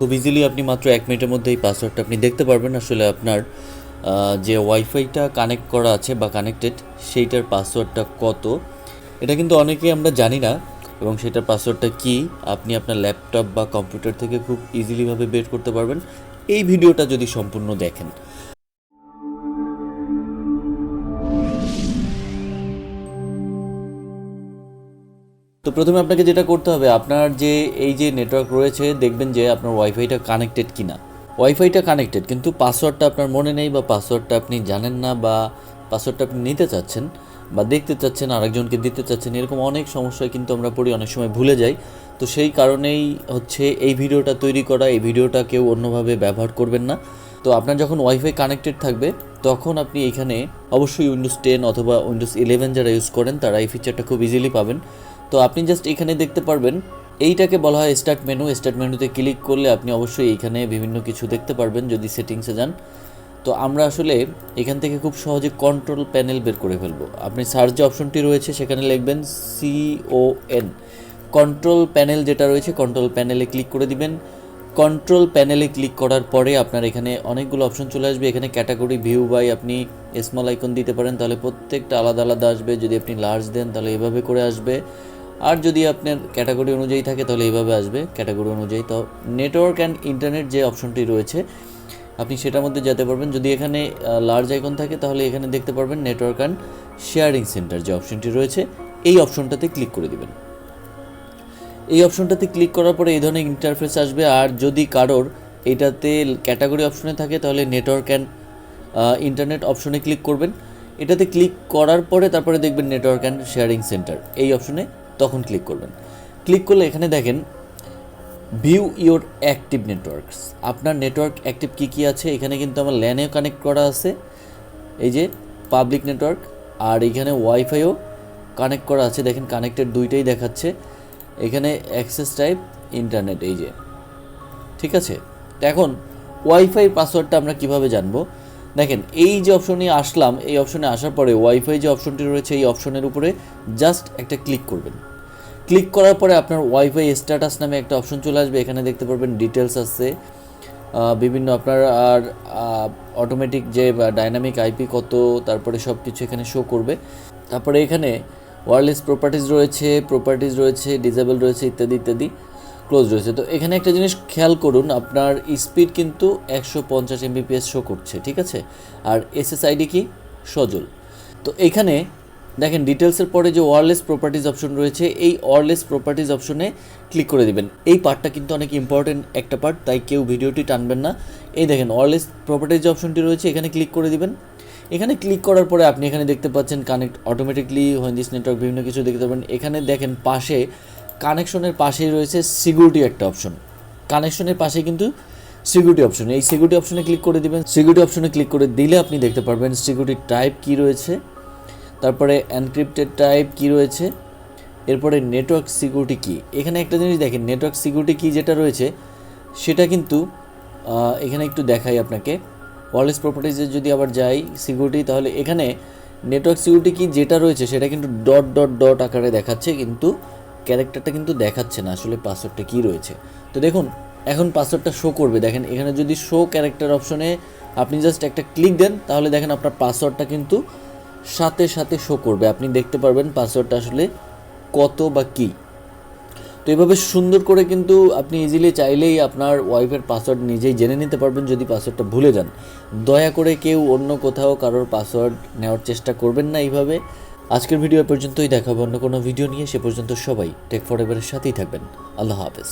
খুব ইজিলি আপনি মাত্র এক মিনিটের মধ্যে এই পাসওয়ার্ডটা আপনি দেখতে পারবেন। আসলে আপনার যে ওয়াইফাইটা কানেক্ট করা আছে বা কানেক্টেড সেইটার পাসওয়ার্ডটা কত? এটা কিন্তু অনেকেই আমরা জানি না, এবং সেটার পাসওয়ার্ডটা কি? আপনি আপনার ল্যাপটপ বা কম্পিউটার থেকে খুব ইজিলিভাবে বের করতে পারবেন। এই ভিডিওটা যদি সম্পূর্ণ দেখেন তো প্রথমে আপনাকে যেটা করতে হবে, আপনার যে এই যে নেটওয়ার্ক রয়েছে, দেখবেন যে আপনার ওয়াইফাইটা কানেক্টেড কিনা। ওয়াইফাইটা কানেক্টেড কিন্তু পাসওয়ার্ডটা আপনার মনে নেই বা পাসওয়ার্ডটা আপনি জানেন না বা পাসওয়ার্ডটা আপনি নিতে চাচ্ছেন বা দেখতে চাচ্ছেন, আরেকজনকে দিতে চাচ্ছেন, এরকম অনেক সমস্যায় কিন্তু আমরা পড়ি, অনেক সময় ভুলে যাই। তো সেই কারণেই হচ্ছে এই ভিডিওটা তৈরি করা, এই ভিডিওটা কেউ অন্যভাবে ব্যবহার করবেন না। তো আপনার যখন ওয়াইফাই কানেক্টেড থাকবে, তখন আপনি এখানে অবশ্যই উইন্ডোজ টেন অথবা উইন্ডোজ ইলেভেন যারা ইউজ করেন, তারা এই ফিচারটা খুব ইজিলি পাবেন। তো আপনি জাস্ট এখানে দেখতে পারবেন, এইটাকে বলা হয় স্টার্ট মেনু স্টার্ট মেনুতে ক্লিক করলে আপনি অবশ্যই এইখানে বিভিন্ন কিছু দেখতে পারবেন যদি সেটিংসে যান। তো আমরা আসলে এখান থেকে খুব সহজে কন্ট্রোল প্যানেল বের করে ফেলব। আপনি সার্চ যে অপশনটি রয়েছে সেখানে লিখবেন সিওএন কন্ট্রোল প্যানেল যেটা রয়েছে কন্ট্রোল প্যানেলে ক্লিক করে দিবেন। কন্ট্রোল প্যানেলে ক্লিক করার পরে আপনার এখানে অনেকগুলো অপশন চলে আসবে। এখানে ক্যাটাগরি ভিউ বাই আপনি স্মল আইকন দিতে পারেন, তাহলে প্রত্যেকটা আলাদা আলাদা আসবে। যদি আপনি লার্জ দেন, তাহলে এভাবে করে আসবে। আর যদি আপনার ক্যাটাগরি অনুযায়ী থাকে, তাহলে এইভাবে আসবে। ক্যাটাগরি অনুযায়ী তো নেটওয়ার্ক অ্যান্ড ইন্টারনেট যে অপশনটি রয়েছে, আপনি সেটার মধ্যে যেতে পারবেন। যদি এখানে লার্জ আইকন থাকে, তাহলে এখানে দেখতে পারবেন নেটওয়ার্ক অ্যান্ড শেয়ারিং সেন্টার যে অপশনটি রয়েছে, এই অপশনটাতে ক্লিক করে দিবেন। এই অপশনটাতে ক্লিক করার পরে এই ধরনের ইন্টারফেস আসবে। আর যদি কারোর এটাতে ক্যাটাগরি অপশনে থাকে, তাহলে নেটওয়ার্ক অ্যান্ড ইন্টারনেট অপশনে ক্লিক করবেন। এটাতে ক্লিক করার পরে তারপরে দেখবেন নেটওয়ার্ক অ্যান্ড শেয়ারিং সেন্টার এই অপশনে তখন ক্লিক করবেন। ক্লিক করলে এখানে দেখেন ভিউ ইওর অ্যাক্টিভ নেটওয়ার্কস আপনার নেটওয়ার্ক অ্যাক্টিভ কী কী আছে? এখানে কিন্তু আমার ল্যানেও কানেক্ট করা আছে। এই যে পাবলিক নেটওয়ার্ক আর এখানে ওয়াইফাইও কানেক্ট করা আছে। দেখেন কানেক্টেড দুইটাই দেখাচ্ছে। এখানে অ্যাক্সেস টাইপ ইন্টারনেট এই যে। ঠিক আছে? এখন ওয়াইফাই পাসওয়ার্ডটা আমরা কীভাবে জানব? দেখেন, এই যে অপশনে আসলাম, এই অপশনে আসার পরে ওয়াইফাই যে অপশনটি রয়েছে, এই অপশনের উপরে জাস্ট একটা ক্লিক করবেন। ক্লিক করার পরে আপনার ওয়াইফাই স্ট্যাটাস নামে একটা অপশন চলে আসবে, এখানে দেখতে পারবেন ডিটেলস আছে। বিভিন্ন আপনার আর অটোমেটিক যে ডাইনামিক আইপি কত, তারপরে সব কিছু এখানে শো করবে। তারপরে এখানে ওয়ারলেস প্রপার্টিজ রয়েছে প্রপার্টিজ রয়েছে ডিজেবল রয়েছে, ইত্যাদি ইত্যাদি। ক্লোজ রয়েছে। তো এখানে একটা জিনিস খেয়াল করুন, আপনার স্পিড কিন্তু একশো পঞ্চাশ এমবিপিএস শো করছে, ঠিক আছে? আর এসএসআইডি কি? সজল। তো এখানে দেখেন ডিটেলসের পরে যে ওয়ারলেস প্রপার্টিজ অপশন রয়েছে, এই ওয়ারলেস প্রপার্টিজ অপশনে ক্লিক করে দিবেন। এই পার্টটা কিন্তু অনেক ইম্পর্টেন্ট একটা পার্ট তাই কেউ ভিডিওটি টানবেন না। এই দেখেন ওয়ারলেস প্রপার্টিজ অপশনটি রয়েছে, এখানে ক্লিক করে দিবেন। এখানে ক্লিক করার পরে আপনি এখানে দেখতে পাচ্ছেন কানেক্ট অটোমেটিকলি দিস নেটওয়ার্ক বিভিন্ন কিছু দেখতে পাবেন এখানে দেখেন পাশে কানেকশনের পাশেই রয়েছে সিকিউরিটি একটা অপশন। কানেকশনের পাশে কিন্তু সিকিউরিটি অপশন। এই সিকিউরিটি অপশনে ক্লিক করে দিবেন। সিকিউরিটি অপশনে ক্লিক করে দিলে আপনি দেখতে পারবেন সিকিউরিটি টাইপ কি রয়েছে, তারপরে এনক্রিপ্টেড টাইপ কি রয়েছে, এরপরে নেটওয়ার্ক সিকিউরিটি কি। এখানে একটা জিনিস দেখেন, নেটওয়ার্ক সিকিউরিটি কি যেটা রয়েছে, সেটা কিন্তু এখানে একটু দেখাই আপনাকে। ওয়ারলেস প্রপার্টিজে যদি আবার যাই সিকিউরিটি, তাহলে এখানে নেটওয়ার্ক সিকিউরিটি কি যেটা রয়েছে, সেটা কিন্তু ডট ডট ডট আকারে দেখাচ্ছে। কিন্তু ক্যারেক্টারটা কিন্তু দেখাচ্ছে না, আসলে পাসওয়ার্ডটা কী রয়েছে। তো দেখুন, এখন পাসওয়ার্ডটা শো করবে। দেখেন, এখানে যদি শো ক্যারেক্টার অপশনে আপনি জাস্ট একটা ক্লিক দেন, তাহলে দেখেন আপনার পাসওয়ার্ডটা কিন্তু সাথে সাথে শো করবে। আপনি দেখতে পারবেন পাসওয়ার্ডটা আসলে কত বা কী। তো এভাবে সুন্দর করে কিন্তু আপনি ইজিলি চাইলেই আপনার ওয়াইফের পাসওয়ার্ড নিজেই জেনে নিতে পারবেন, যদি পাসওয়ার্ডটা ভুলে যান। দয়া করে কেউ অন্য কোথাও কারোর পাসওয়ার্ড নেওয়ার চেষ্টা করবেন না এইভাবে। আজকের ভিডিও পর্যন্তই দেখাবো। অন্য কোনো ভিডিও নিয়ে সে পর্যন্ত সবাই টেক ফর সাথেই থাকবেন। আল্লাহ হাফেজ।